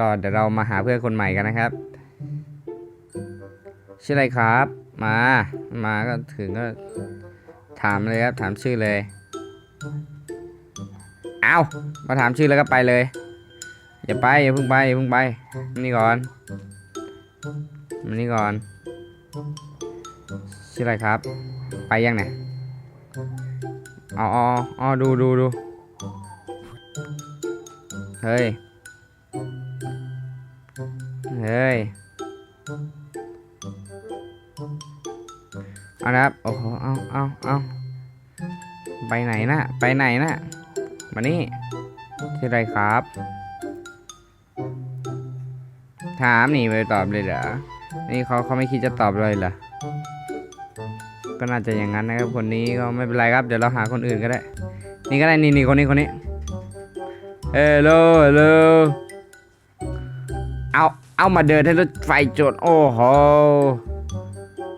ก็เดี๋ยวเรามาหาเพื่อนคนใหม่กันนะครับชื่ออะไรครับ มา มาก็ถึงก็ถามเลยครับ ถามชื่อเลย เอามาถามชื่อแล้วก็ไปเลย อย่าไปอย่าเพิ่งไปอย่าเพิ่งไปนี่ก่อนมานี่ก่อน ชื่ออะไรครับ ไปยังเนี่ยอ๋ออ๋ออ๋อดูดูดูเฮ้ย เฮ้ยเอาละครับโอ้โหเอาเอาเอาไปไหนนะไปไหนนะมานี่ชื่ออะไรครับ ถามนี่ไปตอบเลยเหรอนี่เขาเขาไม่คิดจะตอบเลยเหรอก็น่าจะอย่างนั้นนะครับคนนี้ก็ไม่เป็นไรครับเดี๋ยวเราหาคนอื่นก็ได้ นี่ก็ได้นี่นี่คนนี้คนนี้เฮลโลเฮลโลเอา เอามาเดินให้รถไฟจดโอ้โห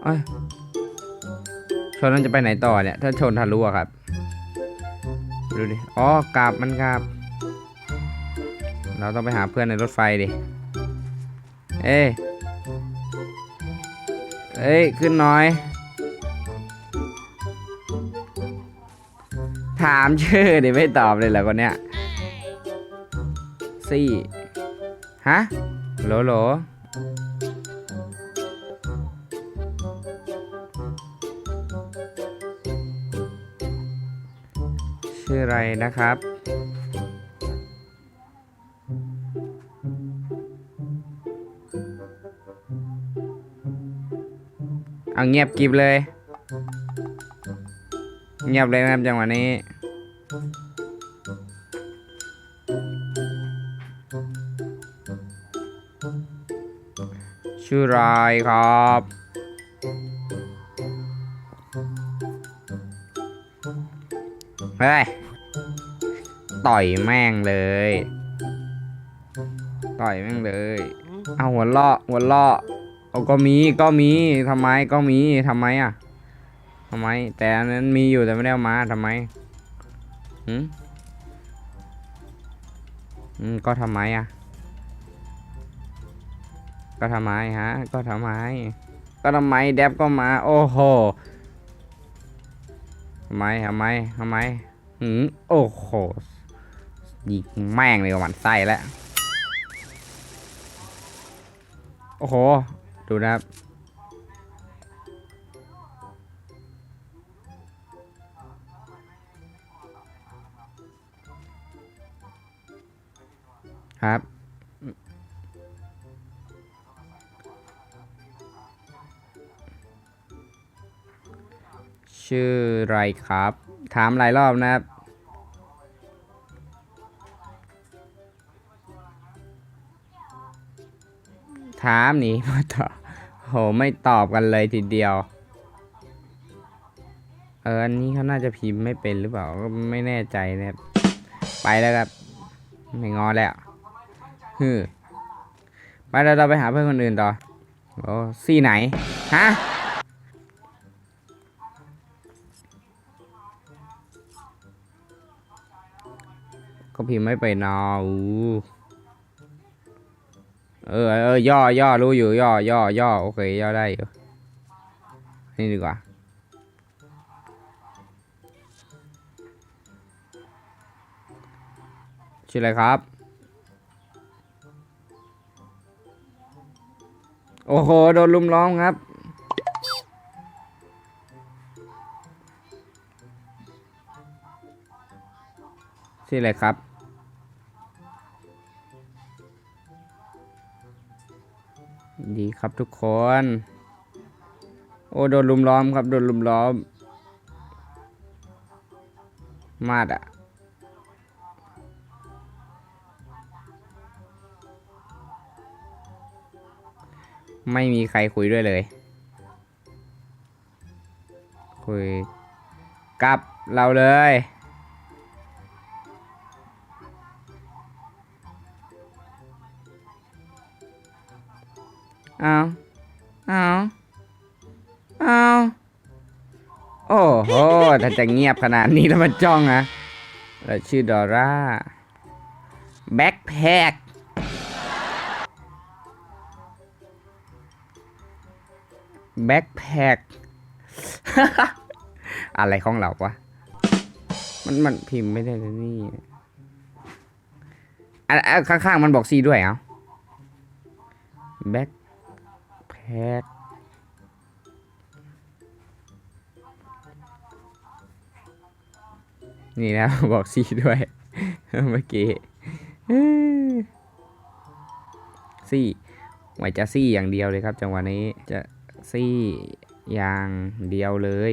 เอ้ยชนนั้นจะไปไหนต่อเนี่ย ถ้าชนทะลุอะครับ ดูดิ อ๋อกลับมันกลับเราต้องไปหาเพื่อนในรถไฟดิ เอ้ยเอ้ย ขึ้นน่อย ถามชื่อดิไม่ตอบเลยเหรอคนเนี้ยสี่ ฮะ โหลโหลชื่ออะไรนะครับ เอาเงียบกิบเลย เงียบเลยนะครับจังหวะนี้ ชื่อไรครับ เฮ้ย ต่อยแม่งเลย ต่อยแม่งเลย เอาหัวเลาะหัวเลาะเอาก็มีก็มีทำไมก็มีทำไมอะทำไม แต่อันนั้นมีอยู่แต่ไม่ได้ามาทำไมหืมอืมก็ทำไมอะ ก็ทำไมฮะ ก็ทำไม ก็ทำไมแดบก็มา โอ้โหทำไมทำไมทำไมหืมโอ้โหยิงแม่งเลยหวันไส้แล้วโอ้โห ดูนะครับครับ ชื่อไรครับ ถามหลายรอบนะครับ ถามหนีมาตอบโหไม่ตอบกันเลยทีเดียว เอออันนี้เขาน่าจะพิมพ์ไม่เป็นหรือเปล่าก็ไม่แน่ใจนะครับ ไปแล้วครับ ไม่งอแล้วฮึมไปเราเราไปหาเพื่อนคนอื่นต่อโอ้ซี่ไหน ฮะ ก็พิมพ์ไม่ไปนออูเออเออย่อย่อรู้อยู่ ย่อย่อย่อโอเค ย่อได้อยู่นี่ดีกว่าชื่ออะไรครับ โอ้โห โดนลุมล้อมครับ ชื่ออะไรครับ ดีครับทุกคน โอ้โดนลุมล้อมครับ โดนลุมล้อม มาดอะไม่มีใครคุยด้วยเลย คุยกับเราเลย เอาเอาเอาโอ้โห ถ้าจะเงียบขนาดนี้แล้วมันจ้องอะเราชื่อดอร่า แบ็คแพคแบ็คแพคอะไรของเราวะ มันมันพิมพ์ไม่ได้เลยนี่อะข้างๆมันบอกซีด้วยเอ้าแบ็ค แพคนี่นะบอกซีด้วย เมื่อกี้ซี่ไว้จะซี่อย่างเดียวเลยครับ จังหวะนี้จะซี่อย่างเดียวเลย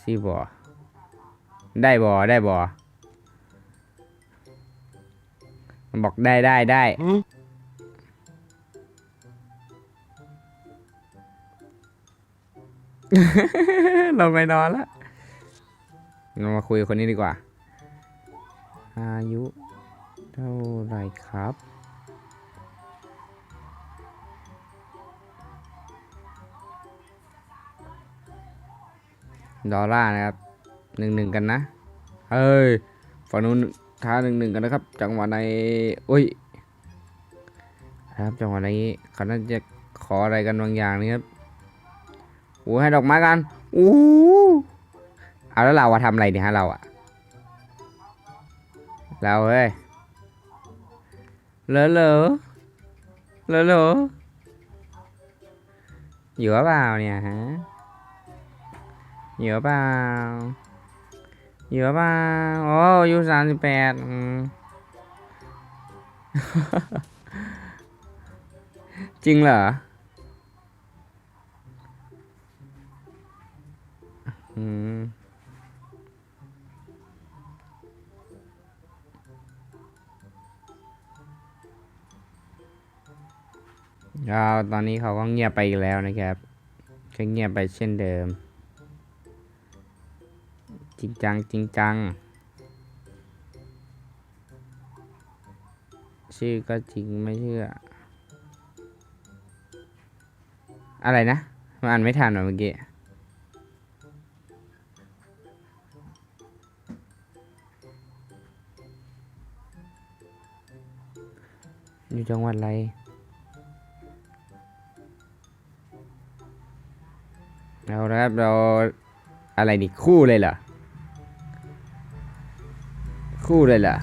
ซี่บอได้บอได้บอ มันบอกได้ได้ได้ เราไปนอนแล้วเรามาคุยกับคนนี้ดีกว่า อายุเท่าไหรครับ ดอลลาร์นะครับหนึ่งหนึ่งกันนะ เฮ้ยฝั่งนู้น ท้าหนึ่งหนึ่งกันนะครับ จังหวะในโอ้ยครับจังหวะนี้เขาน่าจะขออะไรกันบางอย่างนี่ครับโอ้ให้ดอกไม้กันอู้เอาแล้วเราอะทำอะไรเนี่ยฮะเราอะเราเฮ้ยเลอะเลอะเลอะเลอะอยู่เปล่าเนี่ยฮะอยู่เปล่า อยู่หรือเปล่าโอ้อายุสามสิบแปดจริงเหรออืมก็ตอนนี้เขาก็เงียบไปอีกแล้วนะครับก็เงียบไปเช่นเดิม จริงจังจริงจัง ชื่อก็จริงไม่เชื่อ อะไรนะมันอ่านไม่ทันเหรอเมื่อกี้อยู่จังหวัดอะไรเราครับเราอะไรนี่คู่เลยเหรอ คู่เลยเหรอ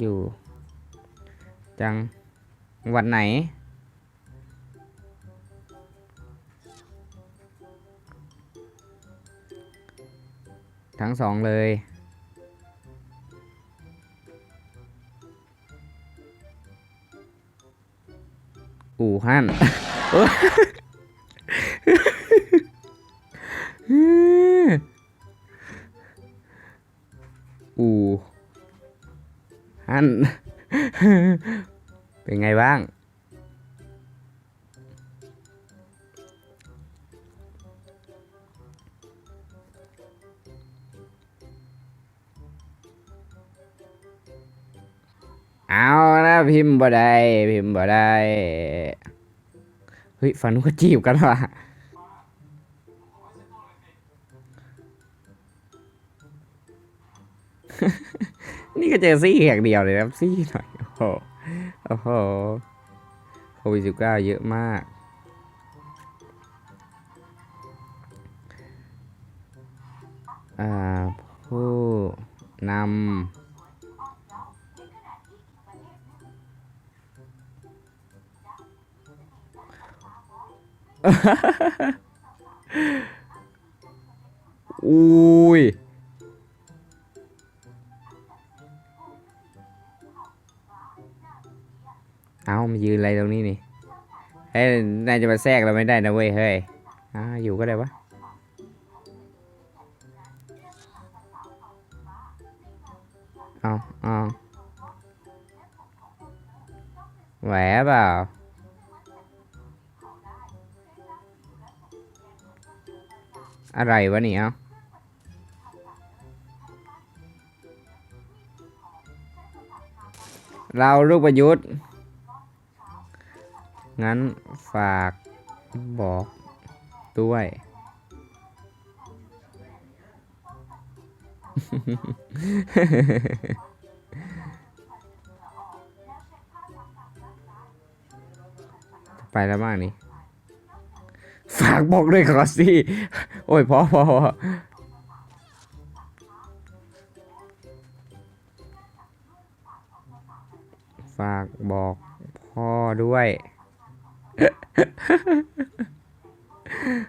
อยู่ จังหวัดไหน ทั้งสองเลย อู่ฮั่น เป็นไงบ้าง เอานะพิมพ์บ่ได้พิมพ์บ่ได้ เฮ้ยฝันว่าจีบกันว่ะ ก็เจอซี่แขกเดียวเลยครับซี่หน่อยโอ้โหโอ้โหโควิดสิบเก้าเยอะมาก อ่า ผู้นำอุ้ย เอามายืนอะไรตรงนี้นี่เฮ้ยนายจะมาแทรกเราไม่ได้นะเว้ยเฮ้ยอ่าอยู่ก็ได้วะเอาเอาแหวะเปล่าอะไรวะเนี่ยเอาเราลูกประยุทธ์ งั้นฝากบอกด้วย ไปแล้วบ้างนี่ ฝากบอกด้วยคอสซี่ โอ้ยพอพอพอฝากบอกพ่อด้วย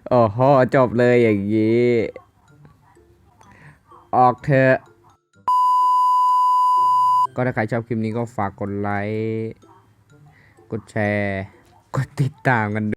โอ้โหจบเลยอย่างนี้ ออกเถอะก็ถ้าใครชอบคลิปนี้ก็ฝากกดไลค์ กดแชร์ กดติดตามกันด้วย